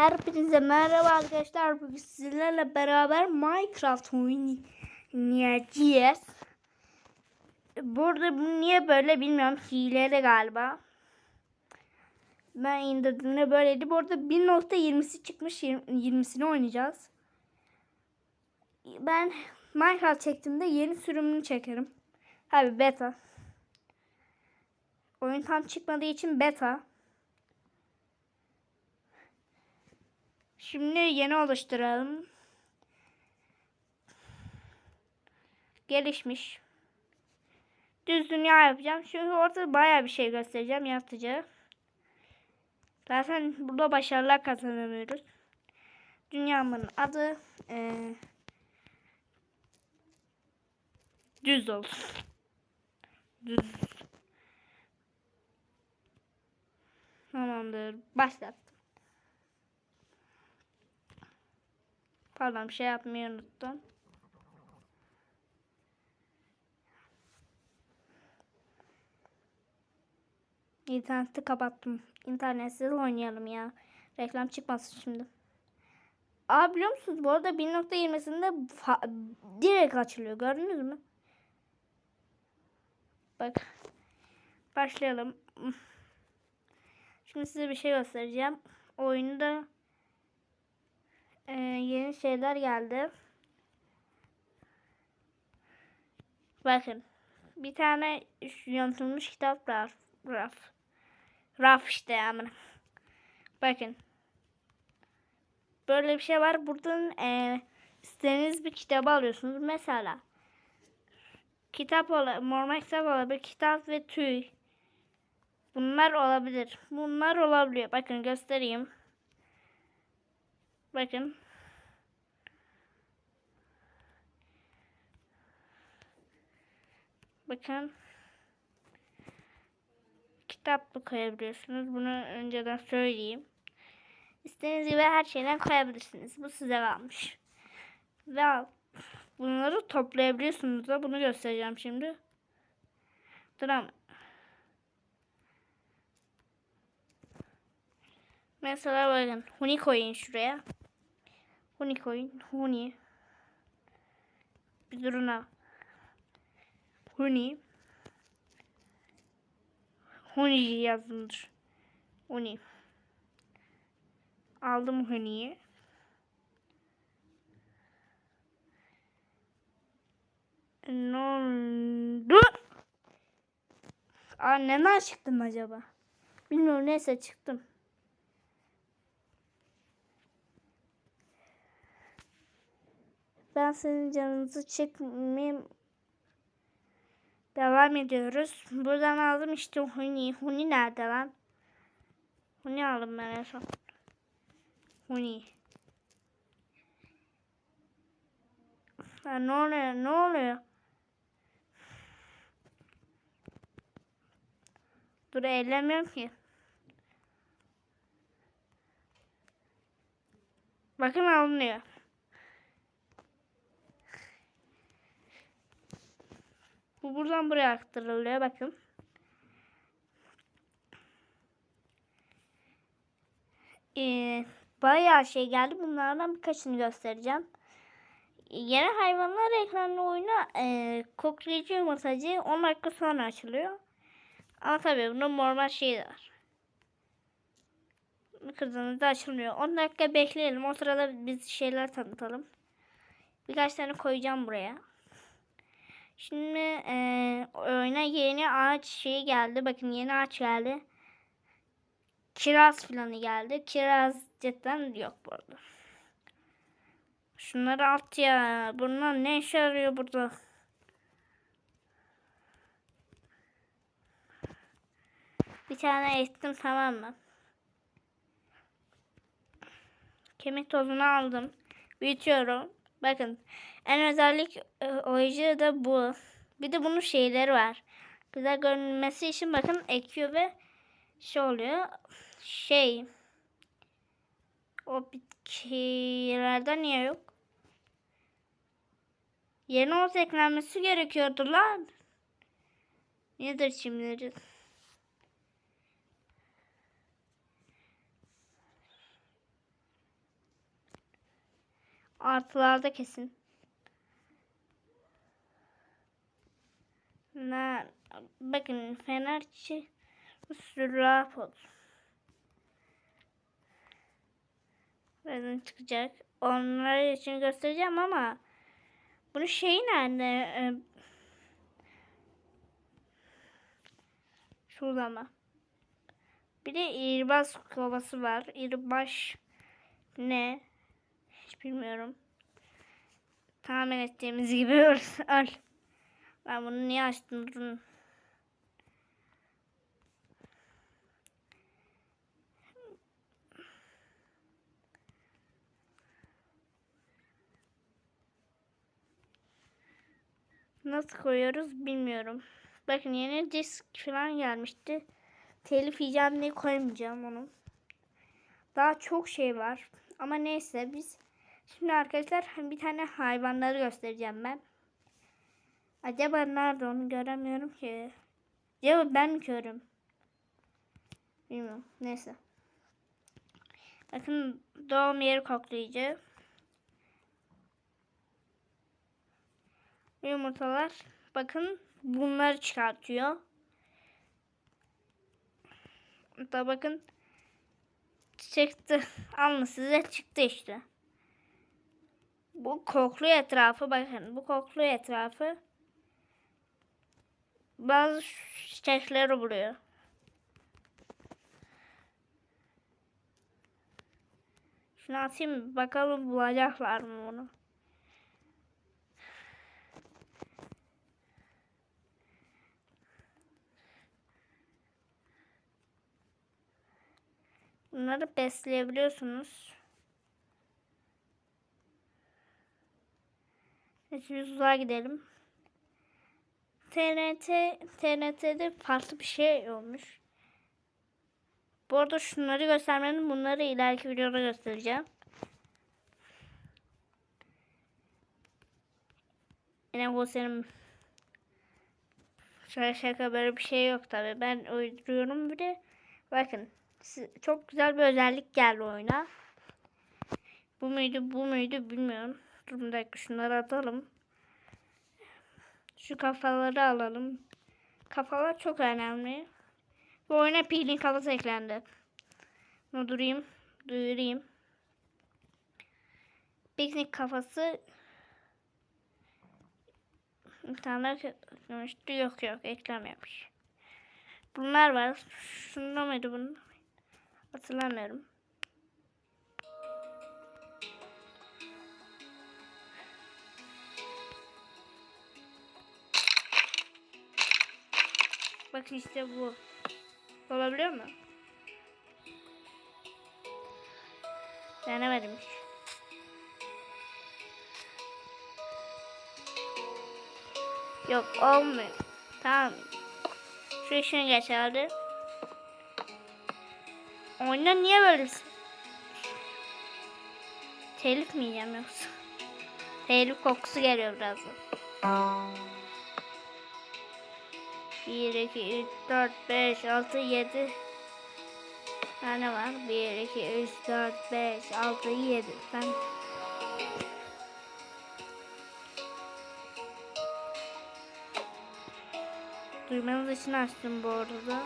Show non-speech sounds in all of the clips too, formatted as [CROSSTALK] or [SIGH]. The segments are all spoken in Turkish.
Hepinize merhaba arkadaşlar. Bugün sizlerle beraber Minecraft oynayacağız. Burada bu niye böyle bilmiyorum. Hileli galiba. Ben indirdiğimde böyleydi. Bu arada 1.20'si çıkmış. 20'sini oynayacağız. Ben Minecraft çektiğimde yeni sürümünü çekerim. Abi beta. Oyun tam çıkmadığı için beta. Şimdi yeni oluşturalım. Gelişmiş. Düz dünya yapacağım. Çünkü orada baya bir şey göstereceğim yaratıcı. Zaten burada başarılar kazanamıyoruz. Dünyamın adı ee, düz olsun. Düz. Tamamdır. Başlattım. Pardon bir şey yapmayı unuttum. İnterneti kapattım. İnternetsiz oynayalım ya. Reklam çıkmasın şimdi. Aa biliyor musunuz bu arada 1.20'sinde direkt açılıyor. Gördünüz mü? Bak. Başlayalım. Şimdi size bir şey göstereceğim. Oyunda e, yeni şeyler geldi. Bakın. Bir tane yantılmış kitap raf. Raf. Raf işte yani. Bakın. Böyle bir şey var. Buradan e, istediğiniz bir kitabı alıyorsunuz. Mesela kitap olabilir, normal kitap olabilir, kitap ve tüy. Bunlar olabilir. Bunlar olabiliyor. Bakın göstereyim. Bakın. Bakın. Kitap da koyabiliyorsunuz. Bunu önceden söyleyeyim. İstediğiniz gibi her şeyden koyabilirsiniz. Bu size kalmış. Ve bunları toplayabiliyorsunuz da bunu göstereceğim şimdi. Tamam. Mesela bakın huni koyun şuraya. Huni koyun. Huni. Bir duruna. Huni. Huni yazılır. Huni. Aldım Huni'yi. Ne oldu? Aa neden çıktım acaba? Bilmiyorum neyse çıktım. Ben senin canınızı çekmeyeyim. Devam ediyoruz. Buradan aldım işte Huni. Huni nerede lan? Huni aldım ben en son. Huni. Ha, ne oluyor? Ne oluyor? Dur eğlenmiyorum ki. Bakın alınıyor. Bu buradan buraya aktarılıyor. Bakın. Ee, bayağı şey geldi. Bunlardan birkaçını göstereceğim. Yeni hayvanlar ekranlı oyunu e, koklayıcı yumurtacı 10 dakika sonra açılıyor. Ama tabii bunun normal şeyi de var. Kırdığınızda açılmıyor. 10 dakika bekleyelim. O sırada biz şeyler tanıtalım. Birkaç tane koyacağım buraya. Şimdi e, oyuna yeni ağaç şeyi geldi. Bakın yeni ağaç geldi. Kiraz filanı geldi. Kiraz cidden yok bu arada. Şunları at ya. Bunlar ne işe yarıyor burada? Bir tane ettim tamam mı? Kemik tozunu aldım. Büyütüyorum. Bakın en özellik e, oyuncu da bu. Bir de bunun şeyleri var. Güzel görünmesi için bakın ekiyor ve şey oluyor. Şey o bitkilerden niye yok? Yeni olsa eklenmesi gerekiyordu lan. Nedir şimdi? Artılarda kesin. Ne? Bakın Fenerbahçe Sürraf olsun. Birazdan çıkacak. Onlar için göstereceğim ama bunun şeyi nerede? Ee, Şurada mı? Bir de İrbaz kovası var. İrbaş ne? Hiç bilmiyorum. Tahmin ettiğimiz gibi [LAUGHS] öl. Ben bunu niye açtım? Durun. Nasıl koyuyoruz bilmiyorum. Bakın yeni disk falan gelmişti. Telif yiyeceğim diye koymayacağım onu. Daha çok şey var. Ama neyse biz şimdi arkadaşlar bir tane hayvanları göstereceğim ben. Acaba nerede onu göremiyorum ki. Acaba ben mi körüm? Bilmiyorum. Neyse. Bakın doğum yeri koklayıcı. Yumurtalar. Bakın bunları çıkartıyor. Da bakın çıktı. Alın size çıktı işte. Bu koklu etrafı bakın. Bu koklu etrafı bazı çiçekleri buluyor. Şunu atayım bakalım bulacaklar mı bunu. Bunları besleyebiliyorsunuz. Şimdi uzağa gidelim. TNT, TNT'de farklı bir şey olmuş. Bu arada şunları göstermedim. Bunları ileriki videoda göstereceğim. Yine bu senin şaka şaka böyle bir şey yok tabi. Ben uyduruyorum bir de. Bakın çok güzel bir özellik geldi oyuna. Bu muydu bu muydu bilmiyorum. Dur şunları atalım. Şu kafaları alalım. Kafalar çok önemli. Bu oyuna pilin kafası eklendi. Bunu durayım. Duyurayım. Piknik kafası İnsanlar eklemişti. Yok yok eklememiş. Bunlar var. Şunda mıydı bunun? Hatırlamıyorum. Bakın işte bu. Olabiliyor mu? Denemedim hiç. Yok olmuyor. Tamam. Şu işini geçerdi. Oyunda niye böylesin? Telif mi yiyeceğim yoksa? Telif kokusu geliyor birazdan. 1, 2, 3, 4, 5, 6, 7 tane var. 1, 2, 3, 4, 5, 6, 7 ben Duymanız için açtım bu arada.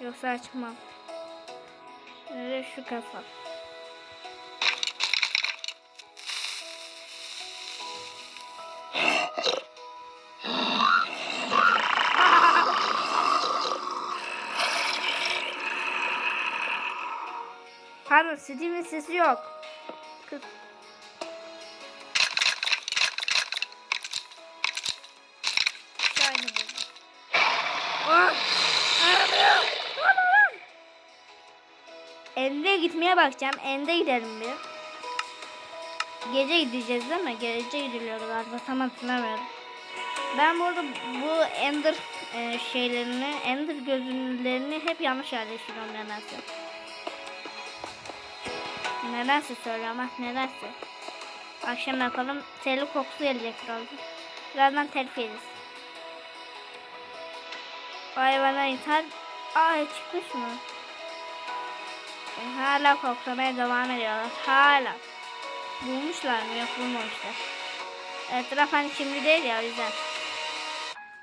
Yoksa açmam. Öyle şu kafa. Steam'in sesi yok. Kız. Ende gitmeye bakacağım. Ende gidelim bir. Gece gideceğiz değil mi? Gece gidiliyor galiba. Tam hatırlamıyorum. Ben burada bu Ender e, şeylerini, Ender gözünlerini hep yanlış yerleştiriyorum nedense. Nedense söylüyorum bak nedense. Akşam yapalım. Telif kokusu gelecek birazdan. Birazdan telif yeriz. Hayvana ithal. Aa çıkmış mı? Hala koklamaya devam ediyorlar. Hala. Bulmuşlar mı? Yok bulmamışlar. Etraf hani şimdi değil ya yüzden.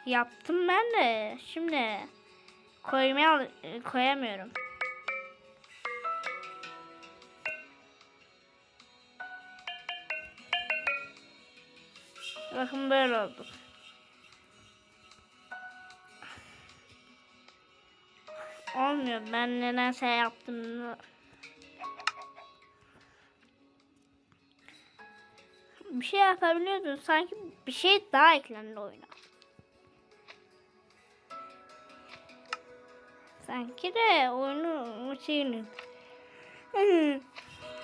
Yaptım ben de. Şimdi koymaya koyamıyorum. Bakın böyle oldu. Olmuyor. Ben nedense yaptım. Bir şey yapabiliyordun. Sanki bir şey daha eklendi oyuna. Sanki de oyunu şeyini. Hmm.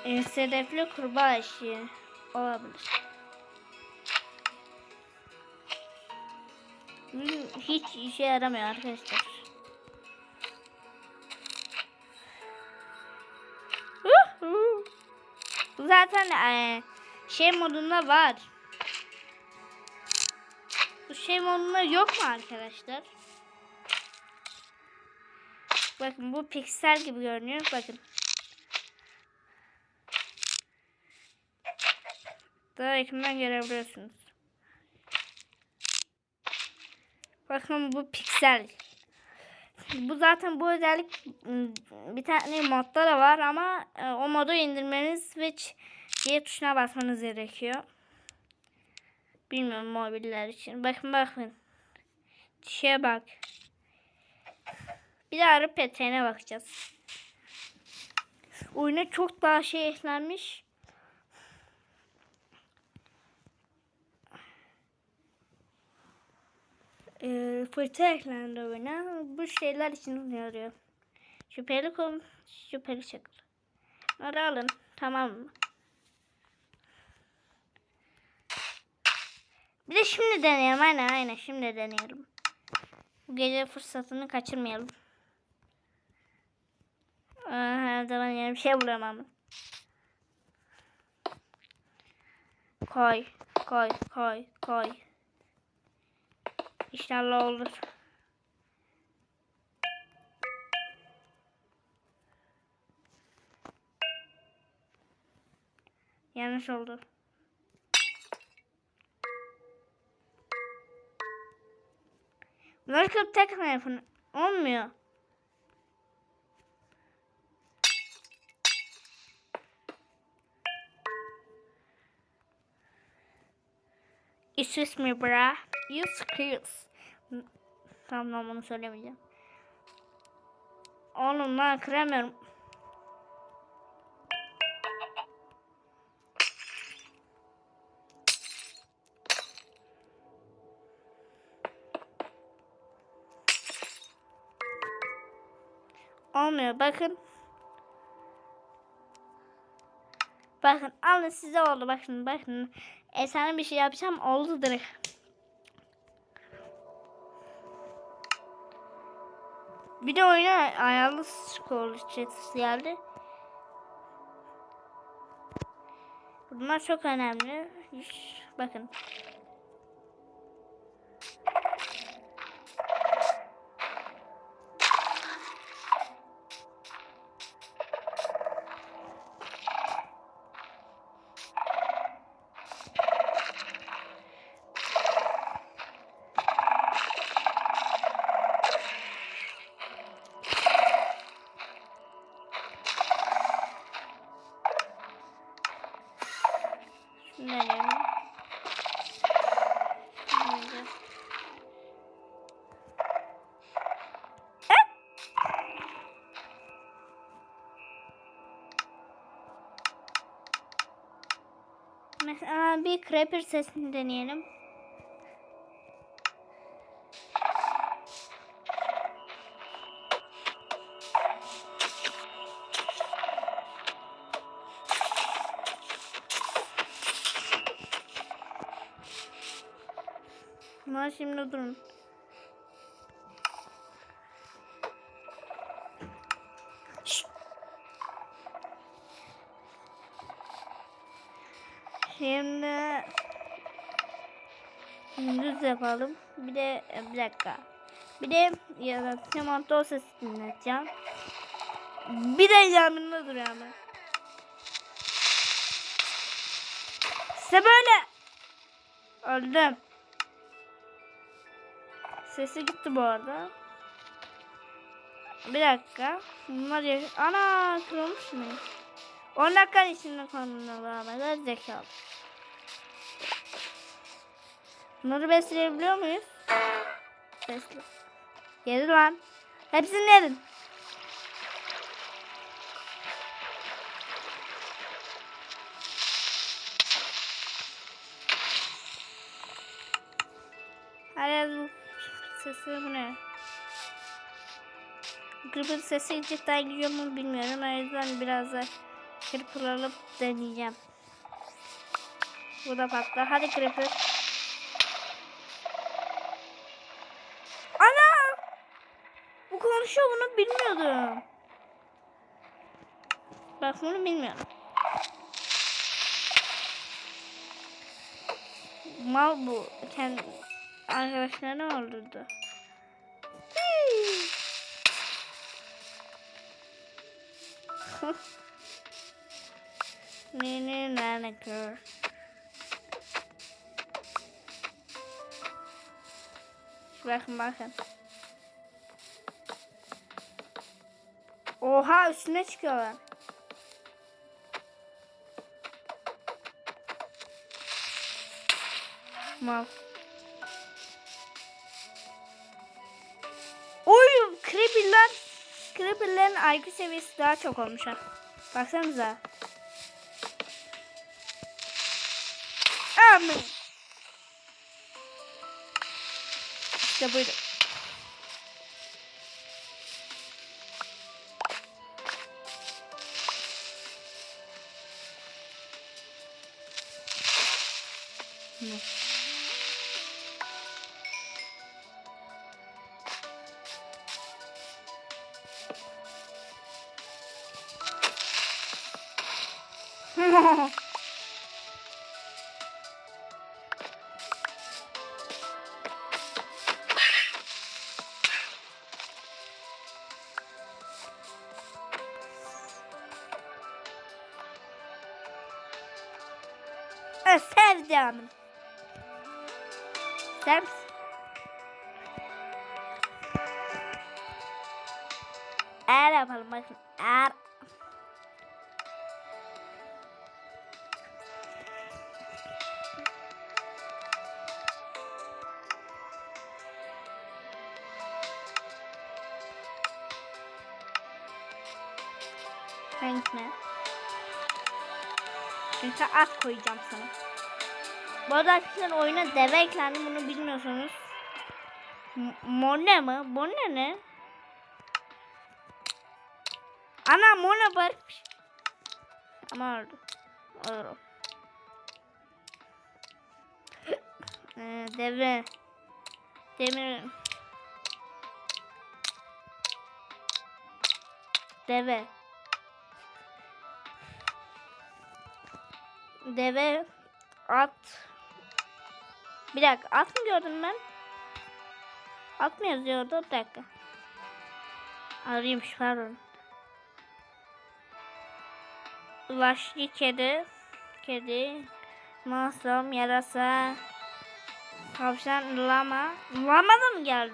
E, sedefli kurbağa işi olabilir. Hiç işe yaramıyor arkadaşlar. Zaten e, şey modunda var. Bu şey modunda yok mu arkadaşlar? Bakın bu piksel gibi görünüyor. Bakın. Daha yakından görebiliyorsunuz. Bakın bu piksel. Bu zaten bu özellik bir tane modda da var ama e, o modu indirmeniz ve C tuşuna basmanız gerekiyor. Bilmiyorum mobiller için. Bakın bakın. Şeye bak. Bir de arı bakacağız. Oyuna çok daha şey eklenmiş. Ee, fırça eklendi oyuna. Bu şeyler için yarıyor. Şüpheli kol, şüpheli şakır. Bunları alın. Tamam mı? Bir de şimdi deneyelim. Aynen aynen şimdi deneyelim. Bu gece fırsatını kaçırmayalım. Aa, her zaman yeni bir şey bulamam. Koy, koy, koy, koy. İnşallah olur. Yanlış oldu. Bunları kırıp tekrar yapın. Olmuyor. Excuse me bra. You skills. Tamam onu söylemeyeceğim. Oğlum lan kıramıyorum. Olmuyor bakın. Bakın alın size oldu bakın bakın. Efsane bir şey yapacağım oldu direkt. Bir de oyuna ayarlı skor çetesi geldi. Bunlar çok önemli. Bakın. Şunu deneyelim. Şöyle. Mesela bir creeper sesini deneyelim. Şimdi durun. Şimdi düz yapalım. Bir de e, bir dakika. Bir de ya da Simonto sesi dinleteceğim. Bir de yanımda dur ama. İşte böyle. Öldüm. Sesi gitti bu arada. Bir dakika. Bunlar yaş... Ana kırılmış mı? 10 dakika içinde konumuna beraber zekalı. Bunları besleyebiliyor muyuz? Besle. Yedi lan. Hepsini yedin. Sesi bu ne? Gripin sesi cidden gidiyor mu bilmiyorum. O yüzden biraz da Creeper alıp deneyeceğim. Bu da patlar. Hadi Creeper. Ana! Bu konuşuyor bunu bilmiyordum. Bak bunu bilmiyorum. Mal bu. Kendi arkadaşlarını öldürdü. Mini Nanaker. Bakın bakın. Oha üstüne çıkıyorlar. Mal. Creepy'lerin IQ seviyesi daha çok olmuş ha. Baksanıza. Amin. İşte buydu. Ne? Sevdim. Eğer Hangisine? Çünkü az koyacağım sana. Bu arada arkadaşlar oyuna deve eklendi bunu bilmiyorsanız. M- Mone mi? Mone ne? Ana Mone varmış. Ama öldü. Olur. Ee, deve. Demir. Deve. Deve. At. Bir dakika at mı gördüm ben? At mı yazıyordu? Bir dakika. Arayayım pardon. Vahşi kedi. Kedi. Masum yarasa. Tavşan lama. Lama da mı geldi?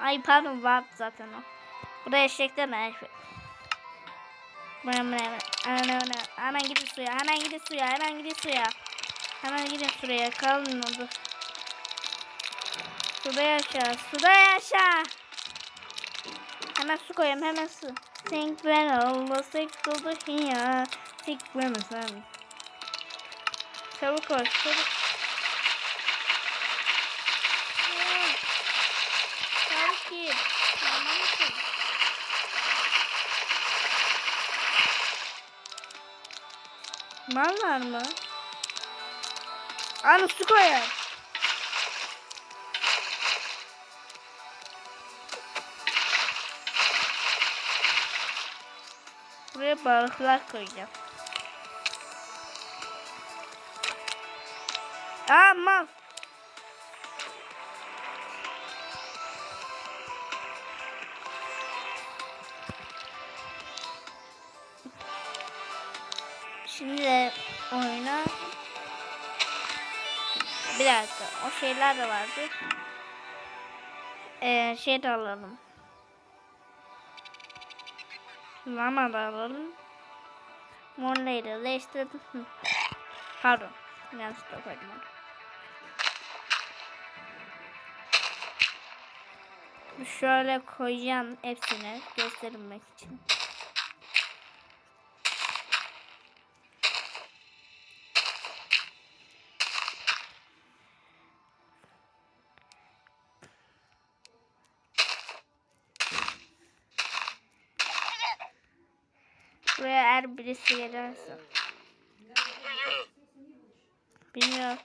Ay pardon vardı zaten o. Bu da eşekten eşek. Bana bana bana. Ana ana. Hemen gidin suya. Hemen gidin suya. Hemen gidin suya. Hemen gidin şuraya. Kalın oldu. Suda yaşa. Suda yaşa. Hemen su koyayım. Hemen su. Think when all the sick to the here. Think when sen. Çabuk koş. Çabuk. Çabuk git. Mal var mı? Anı su koyar. Buraya balıklar koyacağım. Ama Şimdi de oyuna bir dakika. O şeyler de vardı. Ee, şey de alalım. Lama da alalım. [LAUGHS] Da değiştirdim. Hı. Pardon. Yanlışlıkla koydum onu. Şöyle koyacağım hepsini göstermek için. Buraya eğer birisi gelirse. Bilmiyorum.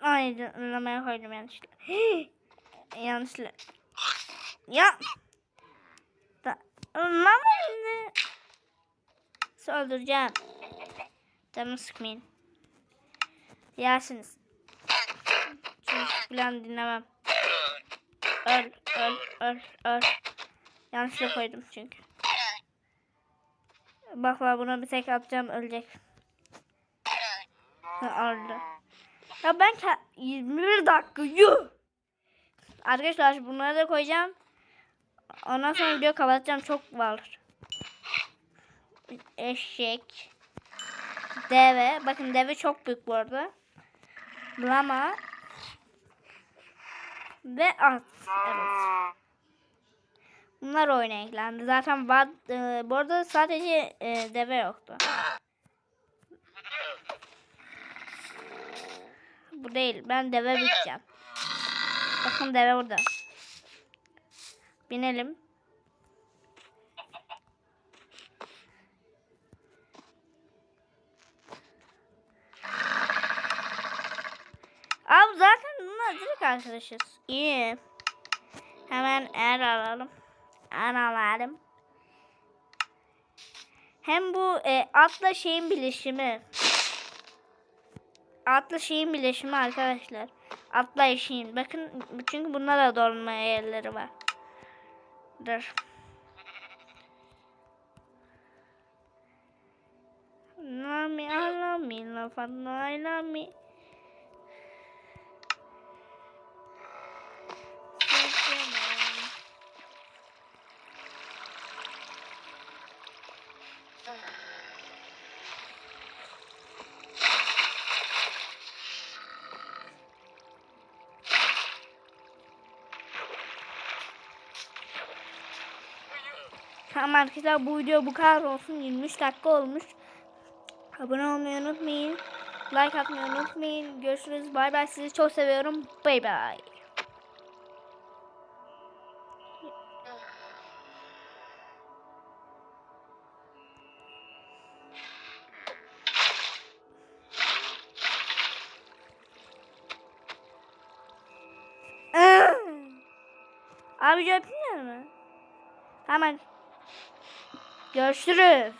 Ay lamaya koydum yanlışlıkla. [GASPS] yanlışlıkla. Ya. Da, lama şimdi. Öldüreceğim. Canımı sıkmayın. Yersiniz. Falan dinlemem. Öl, öl, öl, öl. Yanlışlıkla koydum çünkü. Bak bak buna bir tek atacağım ölecek. Öldü. Ya ben ke- 21 dakika yuh. Arkadaşlar bunları da koyacağım. Ondan sonra video kapatacağım çok var. Eşek. Deve. Bakın deve çok büyük bu arada. Lama. Ve at. Evet. Bunlar oyuna eklendi. Zaten var, e, bu arada sadece e, deve yoktu. Bu değil. Ben deve biteceğim. Bakın deve burada. Binelim. Arkadaşız. İyi. Hemen er alalım. Er alalım. Hem bu e, atla şeyin birleşimi. Atla şeyin birleşimi arkadaşlar. Atla eşeğin. Bakın çünkü bunlar da dolma yerleri var. Dur. Lami alami la fatna lami. Tamam arkadaşlar bu video bu kadar olsun. 23 dakika olmuş. Abone olmayı unutmayın. Like atmayı unutmayın. Görüşürüz. Bay bay. Sizi çok seviyorum. Bay bay. Abi öpmüyor mu? Hemen. Görüşürüz.